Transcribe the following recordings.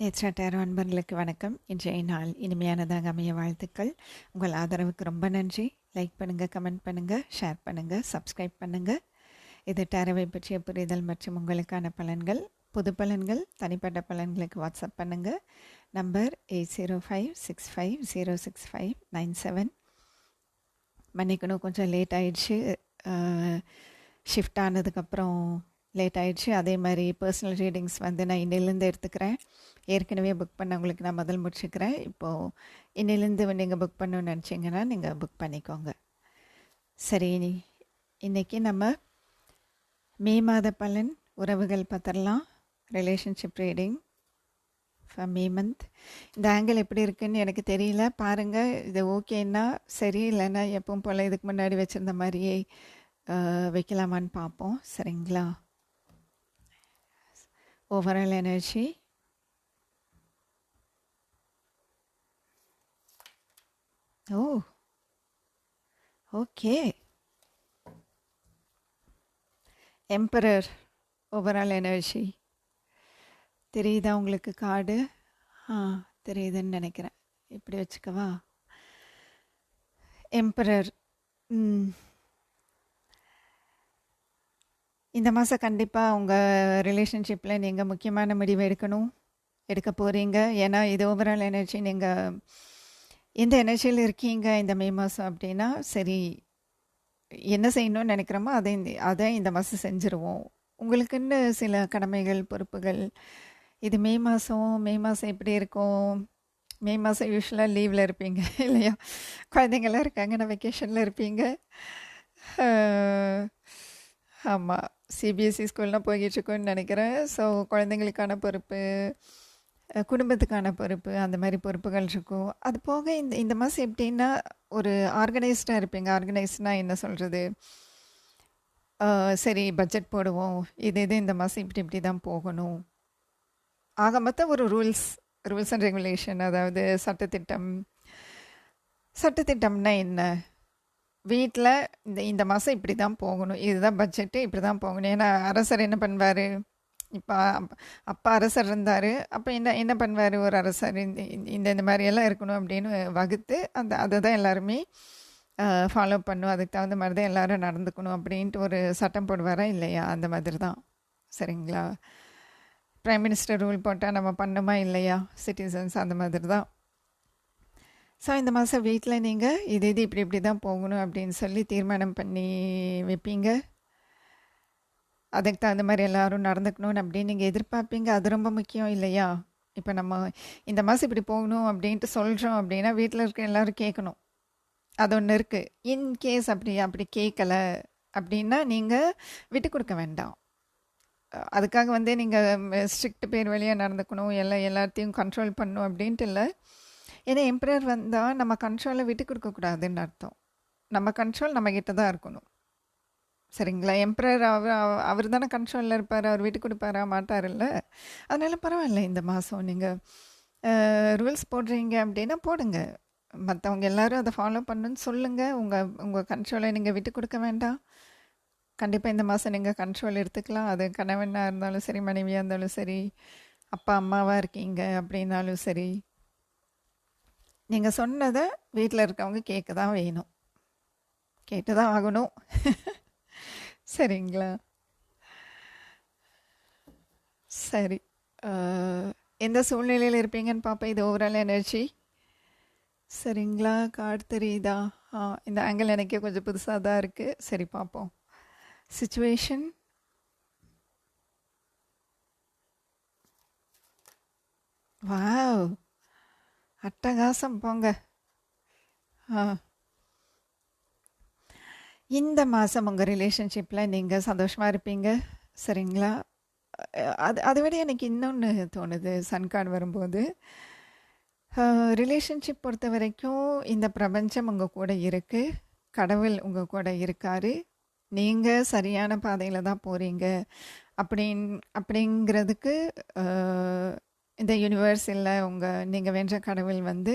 நேற்றாட்டாரோ அன்பர்களுக்கு வணக்கம். இன்றைய நாள் இனிமையானதாக அமைய வாழ்த்துக்கள். உங்கள் ஆதரவுக்கு ரொம்ப நன்றி. லைக் பண்ணுங்கள் கமெண்ட் பண்ணுங்கள் ஷேர் பண்ணுங்கள் சப்ஸ்கிரைப் பண்ணுங்கள் இது டேரவை பற்றிய புரிதல் மற்றும் உங்களுக்கான பலன்கள். புது பலன்கள் தனிப்பட்ட பலன்களுக்கு வாட்ஸ்அப் பண்ணுங்கள் number eight zero five six five zero six five nine seven மன்னிக்கணும் கொஞ்சம் லேட் ஆயிடுச்சு. ஷிஃப்ட் ஆனதுக்கப்புறம் லேட் ஆயிடுச்சு. அதே மாதிரி பர்சனல் ரீடிங்ஸ் வந்து நான் இன்னிலேருந்து எடுத்துக்கிறேன். ஏற்கனவே புக் பண்ணவங்களுக்கு நான் முதல் முடிச்சுக்கிறேன். இப்போது இன்னிலேருந்து நீங்கள் புக் பண்ணணும்னு நினச்சிங்கன்னா நீங்கள் புக் பண்ணிக்கோங்க. சரி இன்றைக்கி நம்ம மே மாத பலன் உறவுகள் பார்த்துடலாம் relationship reading for May month இந்த ஆங்கிள் எப்படி இருக்குன்னு எனக்கு தெரியல. பாருங்கள் இது ஓகேன்னா சரி இல்லைன்னா எப்பவும் போல் இதுக்கு முன்னாடி வச்சுருந்த மாதிரியே வைக்கலாமான்னு பார்ப்போம். சரிங்களா? Overall energy oh okay emperor overall energy தெரியுதா உங்களுக்கு கார்டு? ஆ தெரியுதுன்னு நினைக்கிறேன். இப்படி வச்சுக்கவா? எம்பரர் இந்த மாதம் கண்டிப்பாக உங்கள் ரிலேஷன்ஷிப்பில் நீங்கள் முக்கியமான முடிவு எடுக்கணும் எடுக்க போகிறீங்க ஏன்னா இது ஓவரால் எனர்ஜி நீங்கள் எந்த எனர்ஜியில் இருக்கீங்க இந்த மே மாதம் அப்படின்னா சரி என்ன செய்யணும்னு நினைக்கிறோமோ அதை இந்த அதை இந்த மாதம் செஞ்சுருவோம். உங்களுக்குன்னு சில கடமைகள் பொறுப்புகள் இது மே மாதம் மே மாதம் எப்படி இருக்கும்? மே மாதம் யூஸ்வலாக லீவில் இருப்பீங்க இல்லையா? குழந்தைங்களாம் இருக்காங்க நான் வெக்கேஷனில் இருப்பீங்க. ஆமாம் சிபிஎஸ்சி ஸ்கூல்லாம் போய்கிட்டுருக்குன்னு நினைக்கிறேன். ஸோ குழந்தைங்களுக்கான பொறுப்பு குடும்பத்துக்கான பொறுப்பு அந்த மாதிரி பொறுப்புகள் இருக்கும். அது போக இந்த இந்த மாதம் எப்படின்னா ஒரு ஆர்கனைஸ்டாக இருப்பீங்க. ஆர்கனைஸ்னால் என்ன சொல்கிறது சரி பட்ஜெட் போடுவோம். இது இது இந்த மாதம் இப்படி இப்படி தான் போகணும். ஆக மொத்தம் ஒரு ரூல்ஸ் ரூல்ஸ் அண்ட் ரெகுலேஷன் அதாவது சட்டத்திட்டம். சட்டத்திட்டம்னா என்ன? வீட்டில் இந்த இந்த மாதம் இப்படி தான் போகணும். இதுதான் பட்ஜெட்டு இப்படி தான் போகணும். ஏன்னா அரசர் என்ன பண்ணுவார்? இப்போ அப்பா அரசர் இருந்தார். அப்போ என்ன என்ன பண்ணுவார் ஒரு அரசர்? இந்த இந்த இந்த மாதிரியெல்லாம் இருக்கணும் அப்படின்னு வகுத்து அந்த அதை தான் எல்லாருமே ஃபாலோ பண்ணும். அதுக்கு தகுந்த மாதிரி தான் எல்லோரும் நடந்துக்கணும் அப்படின்ட்டு ஒரு சட்டம் போடுவாரா இல்லையா? அந்த மாதிரி தான் சரிங்களா? ப்ரைம் மினிஸ்டர் ரூல் போட்டால் நம்ம பண்ணுமா இல்லையா? சிட்டிசன்ஸ் அந்த மாதிரி தான் ஸோ இந்த மாதம் வீட்டில் நீங்கள் இது இது இப்படி இப்படி தான் போகணும் அப்படின்னு சொல்லி தீர்மானம் பண்ணி வைப்பீங்க. அதுக்கு தகுந்த மாதிரி எல்லோரும் நடந்துக்கணும்னு அப்படின்னு நீங்கள் எதிர்பார்ப்பீங்க. அது ரொம்ப முக்கியம் இல்லையா? இப்போ நம்ம இந்த மாதம் இப்படி போகணும் அப்படின்ட்டு சொல்கிறோம் அப்படின்னா வீட்டில் இருக்க எல்லோரும் கேட்கணும். அது ஒன்று இருக்குது இன்கேஸ் அப்படி அப்படி கேட்கல அப்படின்னா நீங்கள் விட்டு கொடுக்க வேண்டாம். அதுக்காக வந்து நீங்கள் ஸ்ட்ரிக்ட் பேர் வழியாக நடந்துக்கணும். எல்லாம் எல்லாத்தையும் கண்ட்ரோல் பண்ணணும் அப்படின்ட்டு இல்லை. ஏன்னா எம்பரர் வந்தால் நம்ம கண்ட்ரோலை விட்டு கொடுக்கக்கூடாதுன்னு அர்த்தம். நம்ம கண்ட்ரோல் நம்மக்கிட்ட தான் இருக்கணும். சரிங்களா? எம்பரர் அவர் அவர் தானே கண்ட்ரோலில் இருப்பார் அவர் விட்டு கொடுப்பாரா? மாட்டார்ல்ல? அதனால் பரவாயில்ல இந்த மாதம் நீங்கள் ரூல்ஸ் போடுறீங்க அப்படின்னா போடுங்க. மற்றவங்க எல்லாரும் அதை ஃபாலோ பண்ணுன்னு சொல்லுங்கள் உங்கள் உங்கள் கண்ட்ரோலை நீங்கள் விட்டு கொடுக்க வேண்டாம். கண்டிப்பாக இந்த மாதம் நீங்கள் கண்ட்ரோல் எடுத்துக்கலாம். அது கணவனாக இருந்தாலும் சரி மனைவியாக இருந்தாலும் சரி அப்பா அம்மாவாக இருக்கீங்க அப்படின்னாலும் சரி நீங்கள் சொன்னதை வீட்டில் இருக்கவங்க கேட்க தான் வேணும். கேட்டு தான் ஆகணும். சரிங்களா? சரி. எந்த சூழ்நிலையில் இருப்பீங்கன்னு பார்ப்பேன் இது ஓவரால் எனர்ஜி சரிங்களா? கார்டு தெரியுதா? ஆ இந்த ஆங்கிள் எனக்கே கொஞ்சம் புதுசாக தான் இருக்குது சரி பார்ப்போம் சுச்சுவேஷன் வாவ் அட்டகாசம் போங்க. ஆ. இந்த மாதம் உங்கள் ரிலேஷன்ஷிப்பில் நீங்கள் சந்தோஷமாக இருப்பீங்க சரிங்களா? அது அதை விட எனக்கு இன்னொன்று தோணுது சன் கார்டு வரும்போது. ரிலேஷன்ஷிப் பொறுத்த வரைக்கும் இந்த பிரபஞ்சம் உங்கள் கூட இருக்குது கடவுள் உங்கள் கூட இருக்கார் நீங்கள் சரியான பாதையில் தான் போகிறீங்க அப்படின் அப்படிங்கிறதுக்கு இந்த யூனிவர்ஸ் இல்லை உங்கள் நீங்கள் வென்ற கடவுள் வந்து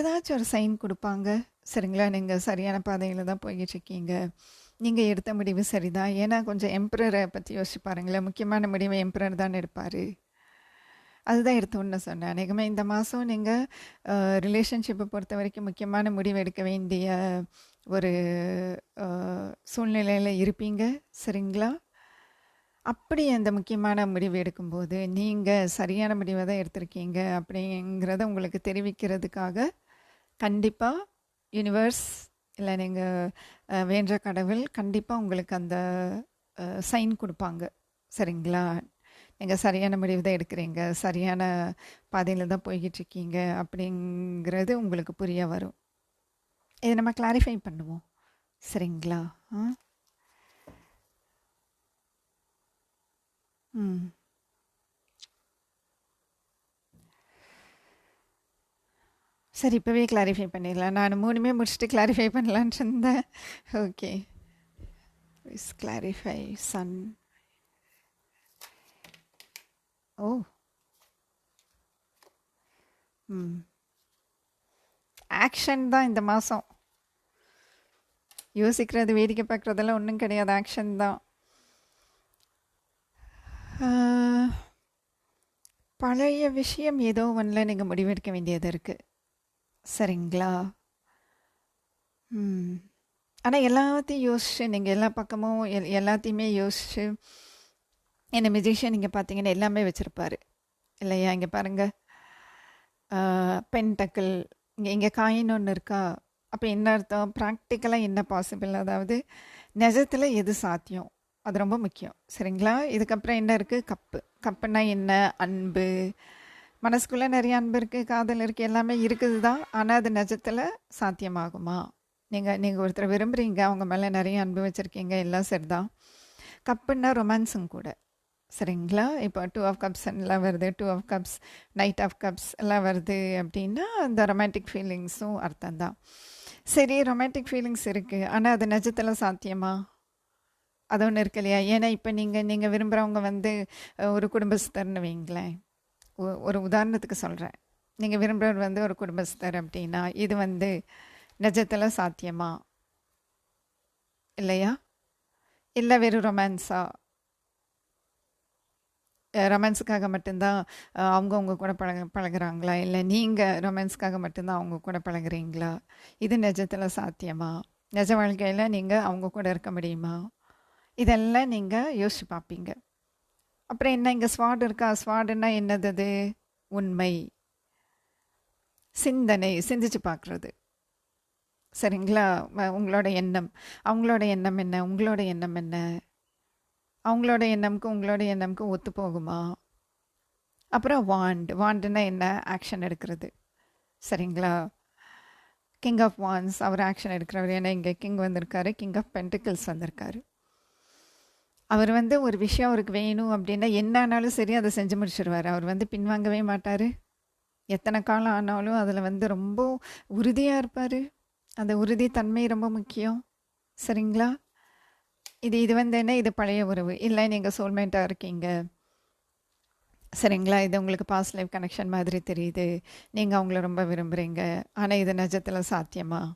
ஏதாச்சும் ஒரு சைன் கொடுப்பாங்க. சரிங்களா? நீங்கள் சரியான பாதையில் தான் போய்கிட்டு இருக்கீங்க நீங்கள் எடுத்த முடிவு சரிதான். ஏன்னா கொஞ்சம் எம்ப்ரரை பற்றி யோசிச்சு பாருங்களேன். முக்கியமான முடிவு எம்ப்ரர் தான் எடுப்பார். அதுதான் எடுத்தோன்னு சொன்னேன். அநேகமாக இந்த மாதம் நீங்கள் ரிலேஷன்ஷிப்பை பொறுத்த வரைக்கும் முக்கியமான முடிவு எடுக்க வேண்டிய ஒரு சூழ்நிலையில் இருப்பீங்க. சரிங்களா? அப்படி அந்த முக்கியமான முடிவு எடுக்கும்போது நீங்கள் சரியான முடிவை தான் எடுத்திருக்கீங்க அப்படிங்கிறத உங்களுக்கு தெரிவிக்கிறதுக்காக கண்டிப்பாக யூனிவர்ஸ் இல்லை நீங்கள் வேண்ட கடவுள் கண்டிப்பாக உங்களுக்கு அந்த சைன் கொடுப்பாங்க. சரிங்களா? நீங்கள் சரியான முடிவு தான் எடுக்கிறீங்க. சரியான பாதையில் தான் போய்கிட்டு இருக்கீங்க அப்படிங்கிறது உங்களுக்கு புரிய வரும். இதை நம்ம கிளாரிஃபை பண்ணுவோம். சரிங்களா? ஆ? ம். சரி இப்போவே கிளாரிஃபை பண்ணிடலாம். நான் மூணுமே முடிச்சுட்டு கிளாரிஃபை பண்ணலான்ட்டு இருந்தேன். Okay is clarify sun oh. Hmm. Action தான் இந்த மாதம் யோசிக்கிறது வேடிக்கை பார்க்குறதெல்லாம் ஒன்றும் கிடையாது. ஆக்ஷன் தான். பழைய விஷயம் ஏதோ ஒன்றில் நீங்கள் முடிவெடுக்க வேண்டியது இருக்குது சரிங்களா? ஆனால் எல்லாத்தையும் யோசிச்சு நீங்கள் எல்லா பக்கமும் எல் எல்லாத்தையுமே யோசிச்சு என்ன மியூசிஷியன் நீங்கள் பார்த்தீங்கன்னா எல்லாமே வச்சுருப்பார். இல்லையா? இங்கே பாருங்கள் பென் டக்கிள் இங்கே இங்கே காயின் ஒன்று இருக்கா? அப்போ என்ன அர்த்தம்? ப்ராக்டிக்கலாக என்ன பாசிபிள் அதாவது நிஜத்தில் எது சாத்தியம்? அது ரொம்ப முக்கியம். சரிங்களா? இதுக்கப்புறம் என்ன இருக்குது கப்பு. கப்புனா என்ன? அன்பு. மனசுக்குள்ளே நிறைய அன்பு இருக்குது காதல் இருக்குது எல்லாமே இருக்குது தான். ஆனால் அது நிஜத்தில் சாத்தியமாகுமா? நீங்கள் நீங்கள் ஒருத்தரை விரும்புகிறீங்க அவங்க மேலே நிறைய அன்பு வச்சுருக்கீங்க எல்லாம் சரி தான் கப்புன்னா ரொமான்ஸும் கூட. சரிங்களா? இப்போ டூ ஆஃப் கப்ஸ் எல்லாம் வருது. Two of cups knight of cups எல்லாம் வருது அப்படின்னா அந்த ரொமான்டிக் ஃபீலிங்ஸும் அர்த்தம் தான் சரி ரொமான்டிக் ஃபீலிங்ஸ் இருக்குது ஆனால் அது நிஜத்தில் சாத்தியமா? அது ஒன்று இருக்கு இல்லையா? ஏன்னா இப்போ நீங்கள் நீங்கள் விரும்புகிறவங்க வந்து ஒரு குடும்பஸ்தர்னு வைங்களேன். ஒரு உதாரணத்துக்கு சொல்கிறேன் நீங்கள் விரும்புகிறவர் வந்து ஒரு குடும்பஸ்தர் அப்படின்னா இது வந்து நிஜத்தில் சாத்தியமா? இல்லையா? இல்லை வெறும் ரொமான்ஸா? ரொமான்ஸுக்காக மட்டும்தான் அவங்கவுங்க அவங்க கூட பழக பழகுறாங்களா? இல்லை நீங்கள் ரொமான்ஸுக்காக மட்டும்தான் அவங்க கூட பழகுறீங்களா? இது நிஜத்தில் சாத்தியமா? நிஜ வாழ்க்கையில் நீங்கள் அவங்க கூட இருக்க முடியுமா? இதெல்லாம் நீங்கள் யோசிச்சு பார்ப்பீங்க. அப்புறம் என்ன இங்கே ஸ்வாட் இருக்கா? ஸ்வாடுன்னா என்னது அது? உண்மை. சிந்தனை சிந்திச்சு பார்க்குறது. சரிங்களா? உங்களோட எண்ணம். அவங்களோட எண்ணம் என்ன? உங்களோட எண்ணம் என்ன? அவங்களோட எண்ணம்க்கு உங்களோட எண்ணம்க்கு ஒத்து போகுமா? அப்புறம் வாண்ட். வாண்டுன்னா என்ன? ஆக்ஷன் எடுக்கிறது. சரிங்களா? கிங் ஆஃப் வான்ஸ் அவர் ஆக்ஷன் எடுக்கிறவர். ஏன்னா இங்கே கிங் வந்திருக்காரு. கிங் ஆஃப் பென்டிக்கிள்ஸ் வந்திருக்காரு. அவர் வந்து ஒரு விஷயம் அவருக்கு வேணும் அப்படின்னா என்ன ஆனாலும் சரி அதை செஞ்சு முடிச்சிருவார். அவர் வந்து பின்வாங்கவே மாட்டார். எத்தனை காலம் ஆனாலும் அதில் வந்து ரொம்ப உறுதியாக இருப்பார். அந்த உறுதித்தன்மை ரொம்ப முக்கியம். சரிங்களா? இது இது வந்து என்ன? இது பழைய உறவு. இல்லை நீங்கள் சோல்மேட்டாக இருக்கீங்க. சரிங்களா? இது உங்களுக்கு பாஸ் லைஃப் கனெக்ஷன் மாதிரி தெரியுது. நீங்கள் அவங்கள ரொம்ப விரும்புகிறீங்க ஆனால் இது நிஜத்தில் சாத்தியமா?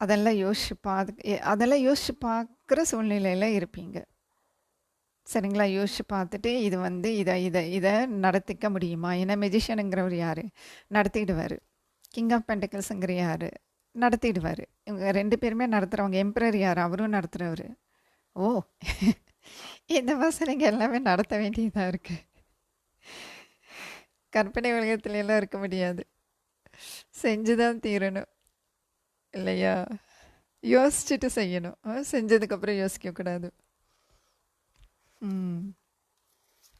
அதெல்லாம் யோசிச்சு பார்த்து அதெல்லாம் யோசிச்சு பார்க்குற சூழ்நிலையில் இருப்பீங்க. சரிங்களா? யோசிச்சு பார்த்துட்டு இது வந்து இதை இதை இதை நடத்திக்க முடியுமா? ஏன்னா மெஜிஷியனுங்கிறவர் யார்? நடத்திடுவார். கிங் ஆஃப் பெண்டக்கல்ஸுங்கிற யார்? நடத்திடுவார். இவங்க ரெண்டு பேருமே நடத்துகிறவங்க எம்பரர் யார்? அவரும் நடத்துகிறவர் ஓ! இந்த மாதம் எல்லாமே நடத்த வேண்டியதாக இருக்குது கற்பனை உலகத்துல எல்லாம் இருக்க முடியாது. செஞ்சு தான் தீரணும். இல்லையா? யோசிச்சுட்டு செய்யணும். ஆ, செஞ்சதுக்கப்புறம் யோசிக்கக்கூடாது. ம்.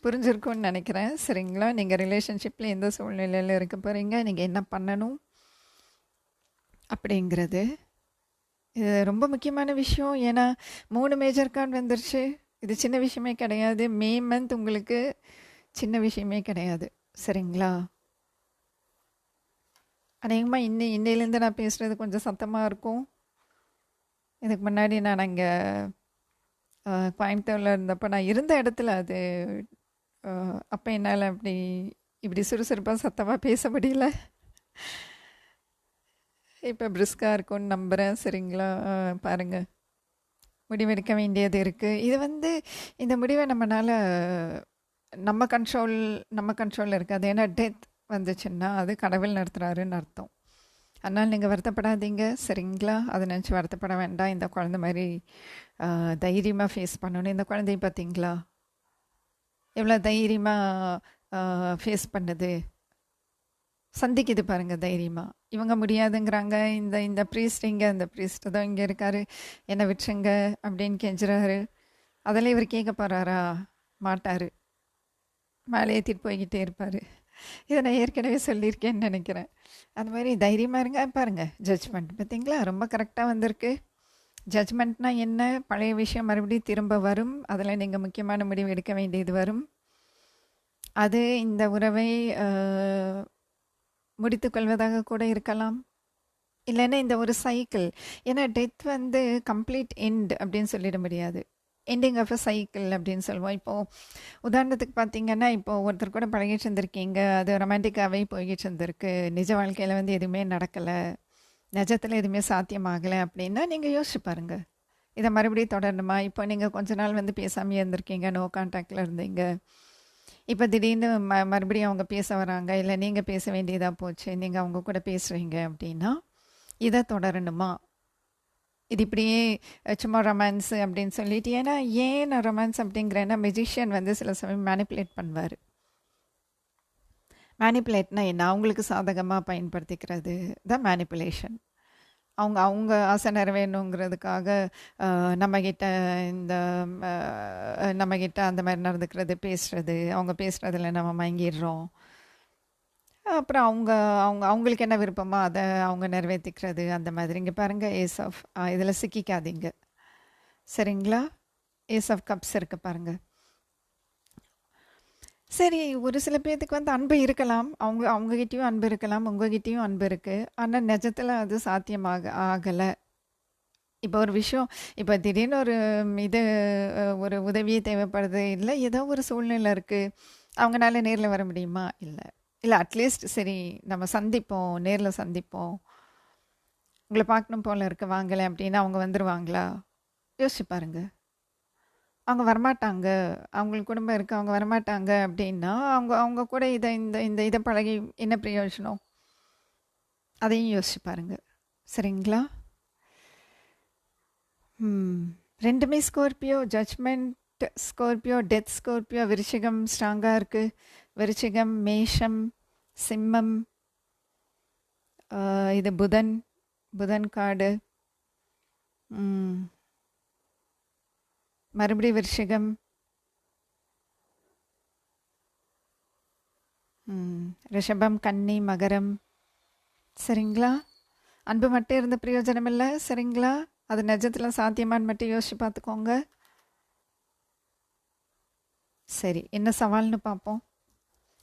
புரிஞ்சிருக்கும்னு நினைக்கிறேன். சரிங்களா? நீங்கள் ரிலேஷன்ஷிப்பில் எந்த சூழ்நிலையில் இருக்க போகிறீங்க நீங்கள் என்ன பண்ணணும்? அப்படிங்கிறது. இது ரொம்ப முக்கியமான விஷயம். ஏன்னா மூணு மேஜர் கார்டு வந்துருச்சு. இது சின்ன விஷயமே கிடையாது. மே மந்த் உங்களுக்கு சின்ன விஷயமே கிடையாது. சரிங்களா? அநேகமாக இன்னி இன்னையிலேருந்து நான் பேசுகிறது கொஞ்சம் சத்தமாக இருக்கும். இதுக்கு முன்னாடி நான் அங்கே கோயம்புத்தூரில் இருந்தப்போ நான் இருந்த இடத்துல அது அப்போ என்னால் அப்படி இப்படி சுறுசுறுப்பாக சத்தமாக பேச முடியல. இப்போ பிரிஸ்காக இருக்கும்னு நம்புகிறேன் சரிங்களா? பாருங்கள் முடிவெடுக்க வேண்டியது இருக்குது இது வந்து இந்த முடிவை நம்மளால் நம்ம கண்ட்ரோல் நம்ம கண்ட்ரோலில் இருக்காது. ஏன்னா டெத் வந்துச்சுன்னா அது கடவுள் நடத்துகிறாருன்னு அர்த்தம். அதனால் நீங்கள் வருத்தப்படாதீங்க. சரிங்களா? அதை நினச்சி வருத்தப்பட வேண்டாம். இந்த குழந்த மாதிரி தைரியமாக ஃபேஸ் பண்ணணும். இந்த குழந்தைய பார்த்தீங்களா? எவ்வளோ தைரியமாக ஃபேஸ் பண்ணுது? சந்திக்குது பாருங்கள் தைரியமாக இவங்க முடியாதுங்கிறாங்க. இந்த இந்த ப்ரீஸ்ட் இங்கே இந்த ப்ரீஸ்ட்டு தான் இங்கே இருக்காரு. என்னை விட்டுருங்க அப்படின்னு கெஞ்சுறாரு. அதெல்லாம் இவர் கேட்க போகிறாரா மாட்டார். மேலே ஏற்றிட்டு போய்கிட்டே இருப்பார். இதை நான் ஏற்கனவே சொல்லியிருக்கேன்னு நினைக்கிறேன். அது மாதிரி தைரியமாக இருங்க பாருங்கள் ஜட்ஜ்மெண்ட் பார்த்தீங்களா? ரொம்ப கரெக்டாக வந்திருக்கு. ஜட்ஜ்மெண்ட்னா என்ன? பழைய விஷயம் மறுபடியும் திரும்ப வரும். அதில் நீங்கள் முக்கியமான முடிவு எடுக்க வேண்டியது வரும். அது இந்த உறவை முடித்து கொள்வதாக கூட இருக்கலாம். இல்லைன்னா இந்த ஒரு சைக்கிள் ஏன்னா டெத் வந்து கம்ப்ளீட் எண்ட் அப்படின்னு சொல்லிட முடியாது. எண்டிங் ஆஃப் அ சைக்கிள் அப்படின்னு சொல்லுவோம். இப்போது உதாரணத்துக்கு பார்த்தீங்கன்னா இப்போது ஒருத்தர் கூட பழகிட்டு இருந்திருக்கீங்க. அது ரொமான்டிக்காகவே போய்கிட்டு இருந்திருக்கு. நிஜ வாழ்க்கையில் வந்து எதுவுமே நடக்கலை. நிஜத்தில் எதுவுமே சாத்தியமாகலை அப்படின்னா நீங்கள் யோசிச்சு பாருங்கள் இதை மறுபடியும் தொடரணுமா? இப்போ நீங்கள் கொஞ்ச நாள் வந்து பேசாமையே இருந்திருக்கீங்க. நோ கான்டாக்டில் இருந்தீங்க. இப்போ திடீர்னு ம மறுபடியும் அவங்க பேச வராங்க. இல்லை நீங்கள் பேச வேண்டியதாக போச்சு. நீங்கள் அவங்க கூட பேசுகிறீங்க அப்படின்னா இதை தொடரணுமா? இது இப்படியே சும்மா ரொமான்ஸ் அப்படின்னு சொல்லிட்டு ஏன்னா ஏன் நான் ரொமான்ஸ் அப்படிங்கிறேன்னா மெஜிஷியன் வந்து சில சமயம் மேனிப்புலேட் பண்ணுவார். மேனிப்புலேட்னா என்ன? அவங்களுக்கு சாதகமாக பயன்படுத்திக்கிறது தான் மேனிப்புலேஷன் அவங்க அவங்க ஆசை நிறைவேணுங்கிறதுக்காக நம்மக்கிட்ட இந்த நம்மக்கிட்ட அந்த மாதிரி நடந்துக்கிறது பேசுகிறது அவங்க பேசுகிறதுல நம்ம மயங்கிடுறோம். அப்புறம் அவங்க அவங்க அவங்களுக்கு என்ன விருப்பமோ அதை அவங்க நிறைவேற்றிக்கிறது அந்த மாதிரி. இங்கே பாருங்கள் ஏஸ் ஆஃப் இதில் சிக்கிக்காதீங்க சரிங்களா? ஏஸ் ஆஃப் கப்ஸ் இருக்குது பாருங்கள் சரி ஒரு சில பேர்த்துக்கு வந்து அன்பு இருக்கலாம். அவங்க அவங்கக்கிட்டேயும் அன்பு இருக்கலாம் உங்ககிட்டேயும் அன்பு இருக்குது ஆனால் நிஜத்தில் அது சாத்தியமாக ஆகலை. இப்போ ஒரு விஷயம் இப்போ திடீர்னு ஒரு இது ஒரு உதவியே தேவைப்படுது இல்லை ஏதோ ஒரு சூழ்நிலை இருக்குது அவங்களால நேரில் வர முடியுமா? இல்லை. இல்லை அட்லீஸ்ட் சரி நம்ம சந்திப்போம் நேரில் சந்திப்போம். உங்களை பார்க்கணும் போல இருக்க வாங்கலை அப்படின்னா அவங்க வந்துடுவாங்களா யோசிச்சு பாருங்கள் அவங்க வரமாட்டாங்க அவங்களுக்கு குடும்பம் இருக்குது அவங்க வரமாட்டாங்க அப்படின்னா அவங்க அவங்க கூட இதை இந்த இந்த இதை பழகி என்ன பிரயோஜனம்? அதையும் யோசிச்சு பாருங்க. சரிங்களா? ரெண்டுமே ஸ்கோர்பியோ ஜட்ஜ்மெண்ட் ஸ்கோர்பியோ டெத் ஸ்கோர்பியோ விருஷிகம் ஸ்ட்ராங்காக இருக்குது விருச்சிகம் மேஷம் சிம்மம் இது புதன் புதன் காடு மறுபடி விருஷிகம் ரிஷபம் கன்னி மகரம். சரிங்களா? அன்பு மட்டும் இருந்த பிரயோஜனம் இல்லை சரிங்களா? அது நிஜத்தில் சாத்தியமானு மட்டும் யோசிச்சு பார்த்துக்கோங்க சரி என்ன சவால்னு பார்ப்போம்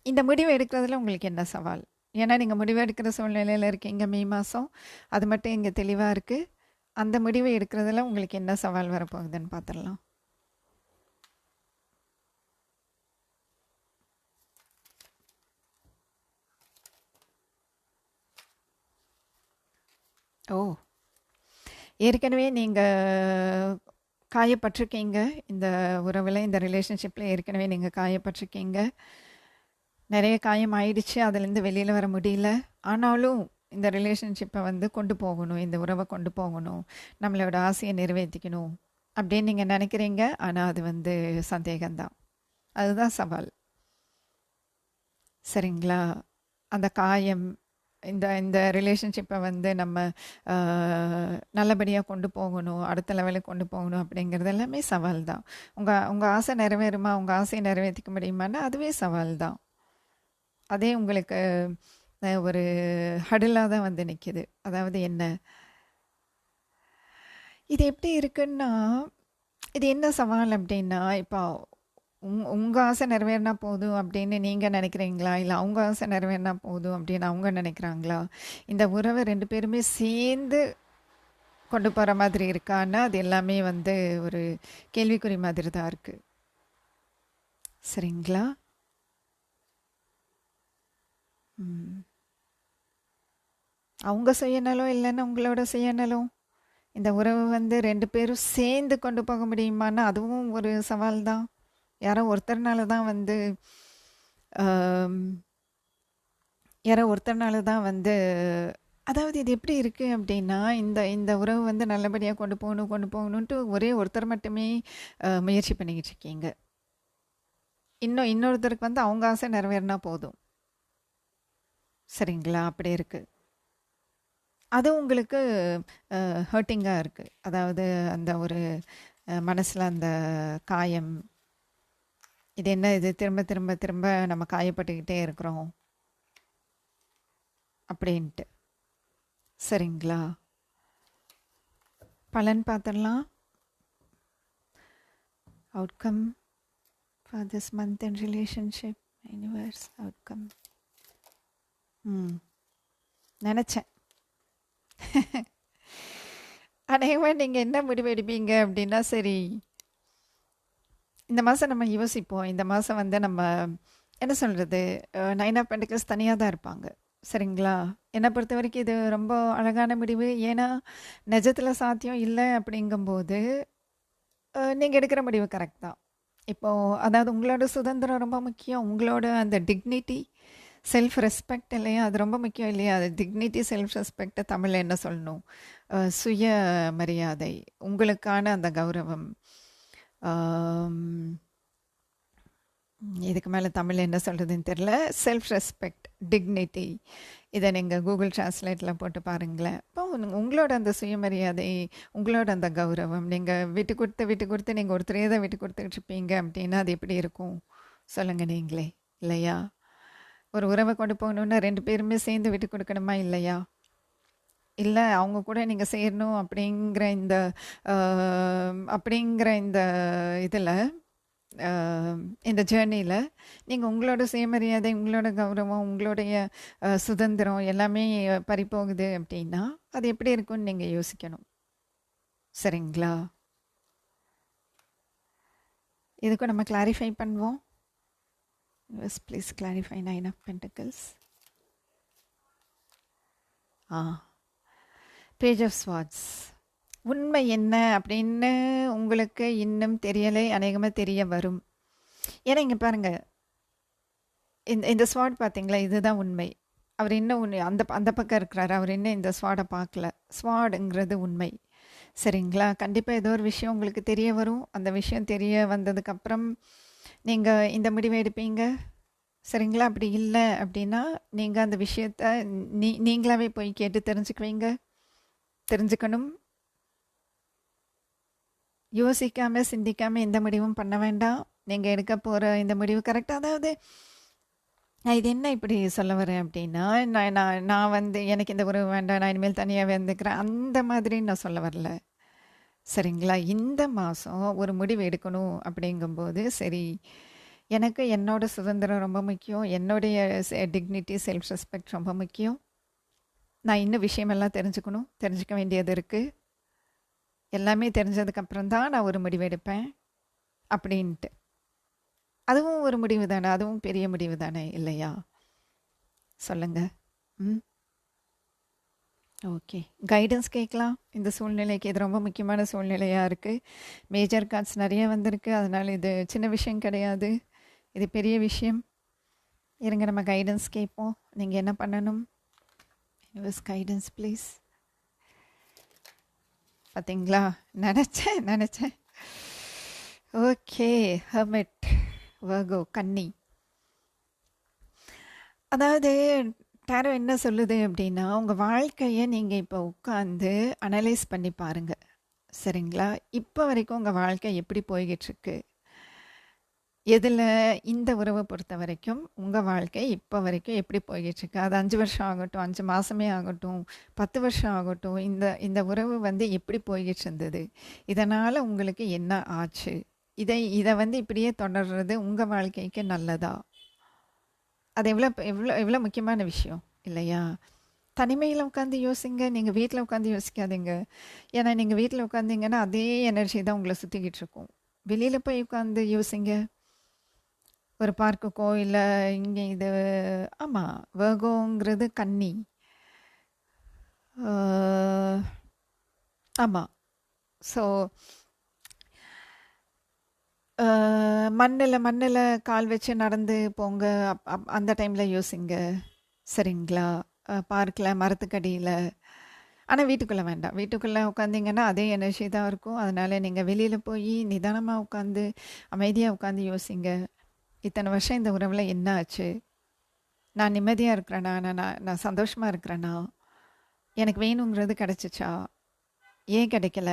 இந்த முடிவு எடுக்கிறதுல உங்களுக்கு என்ன சவால்? ஏன்னா நீங்கள் முடிவு எடுக்கிற சூழ்நிலையில் இருக்கீங்க மே மாதம் அது மட்டும் இங்கே தெளிவாக இருக்குது அந்த முடிவை எடுக்கிறதுல உங்களுக்கு என்ன சவால் வரப்போகுதுன்னு பார்த்துடலாம் ஓ. ஏற்கனவே நீங்கள் காயப்பட்டிருக்கீங்க. இந்த உறவில் இந்த ரிலேஷன்ஷிப்பில் ஏற்கனவே நீங்கள் காயப்பட்டிருக்கீங்க. நிறைய காயம் ஆயிடுச்சு அதுலேருந்து வெளியில் வர முடியல. ஆனாலும் இந்த ரிலேஷன்ஷிப்பை வந்து கொண்டு போகணும் இந்த உறவை கொண்டு போகணும் நம்மளோட ஆசையை நிறைவேற்றிக்கணும் அப்படின்னு நீங்கள் நினைக்கிறீங்க. ஆனால் அது வந்து சந்தேகம்தான். அதுதான் சவால். சரிங்களா? அந்த காயம் இந்த இந்த ரிலேஷன்ஷிப்பை வந்து நம்ம நல்லபடியாக கொண்டு போகணும் அடுத்த லெவலுக்கு கொண்டு போகணும் அப்படிங்கிறது எல்லாமே சவால் தான் உங்கள் உங்கள் ஆசை நிறைவேறுமா? உங்கள் ஆசையை நிறைவேற்றிக்க முடியுமான்னா அதுவே சவால் தான் அதே உங்களுக்கு ஒரு ஹடலாக தான் வந்து நிற்கிது அதாவது என்ன? இது எப்படி இருக்குன்னா இது என்ன சவால் அப்படின்னா இப்போ உங் உங்கள் ஆசை நிறைவேறினா போதும் அப்படின்னு நீங்கள் நினைக்கிறீங்களா? இல்லை அவங்க ஆசை நிறைவேறினா போதும் அப்படின்னு அவங்க நினைக்கிறாங்களா? இந்த உறவை ரெண்டு பேருமே சேர்ந்து கொண்டு போகிற மாதிரி இருக்கான்னா அது எல்லாமே வந்து ஒரு கேள்விக்குறி மாதிரி தான் இருக்குது சரிங்களா? அவங்க சுயநலம் இல்லைன்னா உங்களோட சுயநலம்? இந்த உறவு வந்து ரெண்டு பேரும் சேர்ந்து கொண்டு போக முடியுமான்னா அதுவும் ஒரு சவால் தான். யாரோ ஒருத்தர்னால தான் வந்து யாரோ ஒருத்தர்னால தான் வந்து அதாவது இது எப்படி இருக்குது அப்படின்னா இந்த இந்த உறவு வந்து நல்லபடியாக கொண்டு போகணும் கொண்டு போகணுன்ட்டு ஒரே ஒருத்தர் மட்டுமே முயற்சி பண்ணிக்கிட்டு இருக்கீங்க. இன்னும் இன்னொருத்தருக்கு வந்து அவங்க ஆசை நிறைவேறினா போதும். சரிங்களா? அப்படி இருக்குது அது உங்களுக்கு ஹர்ட்டிங்காக இருக்குது அதாவது அந்த ஒரு மனசில் அந்த காயம் இது என்ன இது? திரும்ப திரும்ப திரும்ப நம்ம காயப்பட்டுக்கிட்டே இருக்கிறோம். அப்படின்ட்டு. சரிங்களா? பலன் பார்த்துடலாம். Outcome for this month in relationship universe outcome hmm. நினச்சேன். அநேகமாக நீங்கள் என்ன முடிவு எடுப்பீங்க அப்படின்னா சரி இந்த மாதம் நம்ம யோசிப்போம். இந்த மாதம் வந்து நம்ம என்ன சொல்கிறது நைன் ஆஃப் பெண்டிகல்ஸ் தனியாக தான் இருப்பாங்க. சரிங்களா? என்னை பொறுத்த வரைக்கும் இது ரொம்ப அழகான முடிவு. ஏன்னா நிஜத்தில் சாத்தியம் இல்லை அப்படிங்கும்போது நீங்கள் எடுக்கிற முடிவு கரெக்ட் தான். இப்போது அதாவது உங்களோட சுதந்திரம் ரொம்ப முக்கியம். உங்களோட அந்த டிக்னிட்டி செல்ஃப் ரெஸ்பெக்ட் இல்லையா? அது ரொம்ப முக்கியம் இல்லையா? அது டிக்னிட்டி செல்ஃப் ரெஸ்பெக்டை தமிழில் என்ன சொல்லணும்? சுய மரியாதை உங்களுக்கான அந்த கௌரவம். இதுக்கு மேலே தமிழ் என்ன சொல்கிறதுன்னு தெரில செல்ஃப் ரெஸ்பெக்ட் டிக்னிட்டி இதை நீங்கள் கூகுள் டிரான்ஸ்லேட்டில் போட்டு பாருங்களேன். இப்போ உங்களோட அந்த சுயமரியாதை உங்களோட அந்த கௌரவம் நீங்கள் விட்டு கொடுத்து விட்டு கொடுத்து நீங்கள் ஒருத்தரையே தான் விட்டு கொடுத்துக்கிட்டு இருப்பீங்க அப்படின்னா அது எப்படி இருக்கும்? சொல்லுங்கள் நீங்களே. இல்லையா? ஒரு உறவை கொண்டு போகணுன்னா ரெண்டு பேருமே சேர்ந்து விட்டு கொடுக்கணுமா இல்லையா? இல்லை அவங்க கூட நீங்கள் சேரணும் அப்படிங்கிற இந்த அப்படிங்கிற இந்த இதில் இந்த ஜேர்னியில் நீங்கள் உங்களோட சுயமரியாதை உங்களோட கௌரவம் உங்களுடைய சுதந்திரம் எல்லாமே பறிப்போகுது அப்படின்னா அது எப்படி இருக்கும்னு நீங்கள் யோசிக்கணும். சரிங்களா? இதுக்கும் நம்ம கிளாரிஃபை பண்ணுவோம். Yes, please clarify nine of pentacles. Ah page of swords உண்மை என்ன அப்படின்னு உங்களுக்கு இன்னும் தெரியலை அநேகமாக தெரிய வரும். ஏன்னா இங்கே பாருங்கள் இந்த இந்த ஸ்வாட் பார்த்தீங்களா இதுதான் உண்மை. அவர் இன்னும் உண்மை அந்த அந்த பக்கம் இருக்கிறாரு. அவர் இன்னும் இந்த ஸ்வாடை பார்க்கல. ஸ்வாடுங்கிறது உண்மை. சரிங்களா? கண்டிப்பாக ஏதோ ஒரு விஷயம் உங்களுக்கு தெரிய வரும். அந்த விஷயம் தெரிய வந்ததுக்கப்புறம் நீங்கள் இந்த முடிவை எடுப்பீங்க? சரிங்களா? அப்படி இல்லை அப்படின்னா நீங்கள் அந்த விஷயத்த நீ நீங்களாவே போய் கேட்டு தெரிஞ்சுக்குவீங்க. தெரிஞ்சுக்கணும். யோசிக்காமல் சிந்திக்காமல் எந்த முடிவும் பண்ண வேண்டாம். நீங்கள் எடுக்க போகிற இந்த முடிவு கரெக்டாக அதாவது நான் இது என்ன இப்படி சொல்ல வரேன் அப்படின்னா நான் நான் நான் வந்து எனக்கு இந்த உறவு வேண்டாம். நான் இனிமேல் தனியாக வந்துக்கிறேன் அந்த மாதிரி நான் சொல்ல வரல. சரிங்களா? இந்த மாதம் ஒரு முடிவு எடுக்கணும் அப்படிங்கும்போது சரி எனக்கு என்னோட சுதந்திரம் ரொம்ப முக்கியம். என்னுடைய டிக்னிட்டி செல்ஃப் ரெஸ்பெக்ட் ரொம்ப முக்கியம். நான் இன்னும் விஷயமெல்லாம் தெரிஞ்சுக்கணும். தெரிஞ்சுக்க வேண்டியது இருக்குது எல்லாமே தெரிஞ்சதுக்கப்புறம் தான் நான் ஒரு முடிவு எடுப்பேன் அப்படின்ட்டு. அதுவும் ஒரு முடிவு தானே? அதுவும் பெரிய முடிவு தானே? இல்லையா? சொல்லுங்கள் ம். ஓகே கைடன்ஸ் கேட்கலாம். இந்த சூழ்நிலைக்கு இது ரொம்ப முக்கியமான சூழ்நிலையாக இருக்குது மேஜர் கார்ட்ஸ் நிறைய வந்திருக்கு. அதனால் இது சின்ன விஷயம் கிடையாது. இது பெரிய விஷயம். இருங்க நம்ம கைடன்ஸ் கேட்போம். நீங்கள் என்ன பண்ணணும்? யூஸ் கைடன்ஸ் ப்ளீஸ் பார்த்தீங்களா நினச்சேன் நினச்சேன். ஓகே ஹர்மெட் வர்கோ கன்னி. அதாவது டேரோ என்ன சொல்லுது அப்படின்னா உங்கள் வாழ்க்கையை நீங்கள் இப்போ உட்காந்து அனலைஸ் பண்ணி பாருங்கள் சரிங்களா? இப்போ வரைக்கும் உங்கள் வாழ்க்கை எப்படி போய்கிட்டுருக்கு? எதில் இந்த உறவை பொறுத்த வரைக்கும் உங்கள் வாழ்க்கை இப்போ வரைக்கும் எப்படி போய்கிட்டுருக்கு? அது அஞ்சு வருஷம் ஆகட்டும் அஞ்சு மாதமே ஆகட்டும் பத்து வருஷம் ஆகட்டும் இந்த இந்த உறவு வந்து எப்படி போய்கிட்டு இருந்தது இதனால் உங்களுக்கு என்ன ஆச்சு? இதை இதை வந்து இப்படியே தொடர்றது உங்கள் வாழ்க்கைக்கு நல்லதா? அது எவ்வளோ எவ்வளோ எவ்வளோ முக்கியமான விஷயம் இல்லையா? தனிமையில் உட்காந்து யோசிங்க நீங்கள் வீட்டில் உட்காந்து யோசிக்காதீங்க. ஏன்னா நீங்கள் வீட்டில் உட்காந்தீங்கன்னா அதே எனர்ஜி தான் உங்களை சுற்றிக்கிட்டு இருக்கும். வெளியில் போய் உட்காந்து யோசிங்க. ஒரு பார்க்குக்கோ இல்லை இங்கே இது ஆமாம் வேகோங்கிறது கன்னி ஆமாம் ஸோ மண்ணில் மண்ணில் கால் வச்சு நடந்து போங்க. அப் அப் அந்த டைமில் யோசிங்க. சரிங்களா? பார்க்கில் மரத்துக்கடியில். ஆனால் வீட்டுக்குள்ளே வேண்டாம். வீட்டுக்குள்ளே உட்காந்திங்கன்னா அதே எனர்ஜி தான் இருக்கும். அதனால் நீங்கள் வெளியில் போய் நிதானமாக உட்காந்து அமைதியாக உட்காந்து யோசிங்க. இத்தனை வருஷம் இந்த உறவில் என்ன ஆச்சு? நான் நிம்மதியாக இருக்கிறேனா? நான் நான் நான் சந்தோஷமாக இருக்கிறேனா? எனக்கு வேணுங்கிறது கிடச்சிச்சா? ஏன் கிடைக்கல?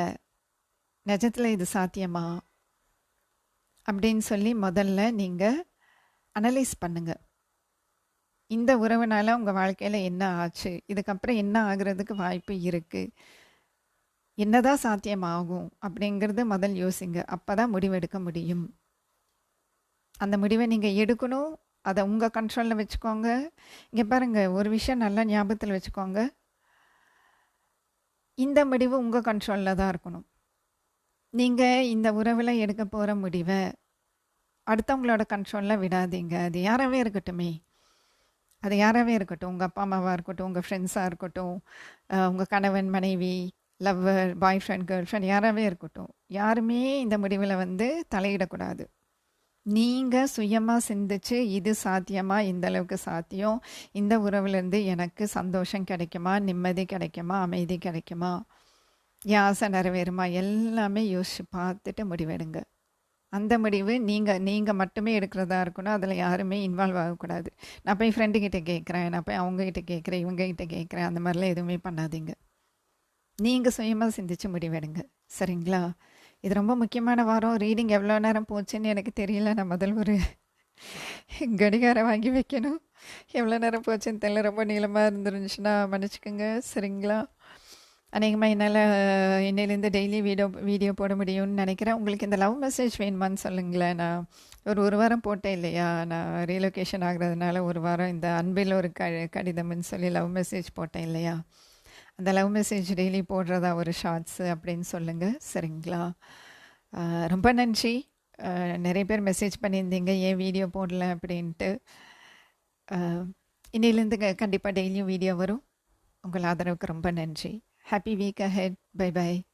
நிஜத்தில் இது சாத்தியமா? அப்படின்னு சொல்லி முதல்ல நீங்கள் அனலைஸ் பண்ணுங்கள் இந்த உறவுனால உங்கள் வாழ்க்கையில் என்ன ஆச்சு? இதுக்கப்புறம் என்ன ஆகிறதுக்கு வாய்ப்பு இருக்குது என்னதான் சாத்தியமாகும்? அப்படிங்கிறது முதல் யோசிங்க. அப்போ தான் முடிவெடுக்க முடியும். அந்த முடிவை நீங்கள் எடுக்கணும். அதை உங்கள் கண்ட்ரோலில் வச்சுக்கோங்க. இங்கே பாருங்கள் ஒரு விஷயம் நல்லா ஞாபகத்தில் வச்சுக்கோங்க. இந்த முடிவு உங்கள் கண்ட்ரோலில் தான் இருக்கணும். நீங்கள் இந்த உறவில் எடுக்க போகிற முடிவை அடுத்தவங்களோட கண்ட்ரோலில் விடாதீங்க. அது யாராகவே இருக்கட்டுமே. அது யாராகவே இருக்கட்டும். உங்கள் அப்பா அம்மாவாக இருக்கட்டும். உங்கள் ஃப்ரெண்ட்ஸாக இருக்கட்டும். உங்கள் கணவன் மனைவி lover boyfriend girlfriend யாராகவே இருக்கட்டும். யாருமே இந்த முடிவில் வந்து தலையிடக்கூடாது. நீங்கள் சுயமாக சிந்திச்சு இது சாத்தியமா? இந்த அளவுக்கு சாத்தியம். இந்த உறவுலேருந்து எனக்கு சந்தோஷம் கிடைக்குமா? நிம்மதி கிடைக்குமா? அமைதி கிடைக்குமா? யாசை நிறைவேறுமா எல்லாமே யோசிச்சு பார்த்துட்டு முடிவெடுங்க. அந்த முடிவு நீங்கள் நீங்கள் மட்டுமே எடுக்கிறதா இருக்கணும். அதில் யாருமே இன்வால்வ் ஆகக்கூடாது. நான் போய் ஃப்ரெண்டுக்கிட்ட கேட்குறேன் நான் போய் அவங்கக்கிட்ட கேட்குறேன் இவங்ககிட்ட கேட்குறேன் அந்த மாதிரிலாம் எதுவுமே பண்ணாதீங்க. நீங்கள் சுயமாக சிந்திச்சு முடிவெடுங்க. சரிங்களா? இது ரொம்ப முக்கியமான வாரம். ரீடிங் எவ்வளோ நேரம் போச்சுன்னு எனக்கு தெரியல. நான் முதல் ஒரு கடிகாரம் வாங்கி வைக்கணும். எவ்வளோ நேரம் போச்சுன்னு தெரியல. ரொம்ப நீளமாக இருந்துருந்துச்சுன்னா மன்னிச்சுக்கோங்க. சரிங்களா? அநேகமாக என்னால் இன்னையிலேருந்து டெய்லி வீடியோ வீடியோ போட முடியும்னு நினைக்கிறேன். உங்களுக்கு இந்த லவ் மெசேஜ் வேணுமான்னு சொல்லுங்களேன். நான் ஒரு ஒரு வாரம் போட்டேன் இல்லையா? நான் ரீலொகேஷன் ஆகிறதுனால ஒரு வாரம் இந்த அன்பில் ஒரு க கடிதம்னு சொல்லி லவ் மெசேஜ் போட்டேன் இல்லையா? அந்த லவ் மெசேஜ் டெய்லி போடுறதா ஒரு ஷார்ட்ஸு அப்படின்னு சொல்லுங்கள் சரிங்களா? ரொம்ப நன்றி. நிறைய பேர் மெசேஜ் பண்ணியிருந்தீங்க. ஏன் வீடியோ போடல அப்படின்ட்டு. இன்னிலேருந்து கண்டிப்பாக டெய்லியும் வீடியோ வரும். உங்கள் ஆதரவுக்கு ரொம்ப நன்றி. Happy week ahead. Bye bye.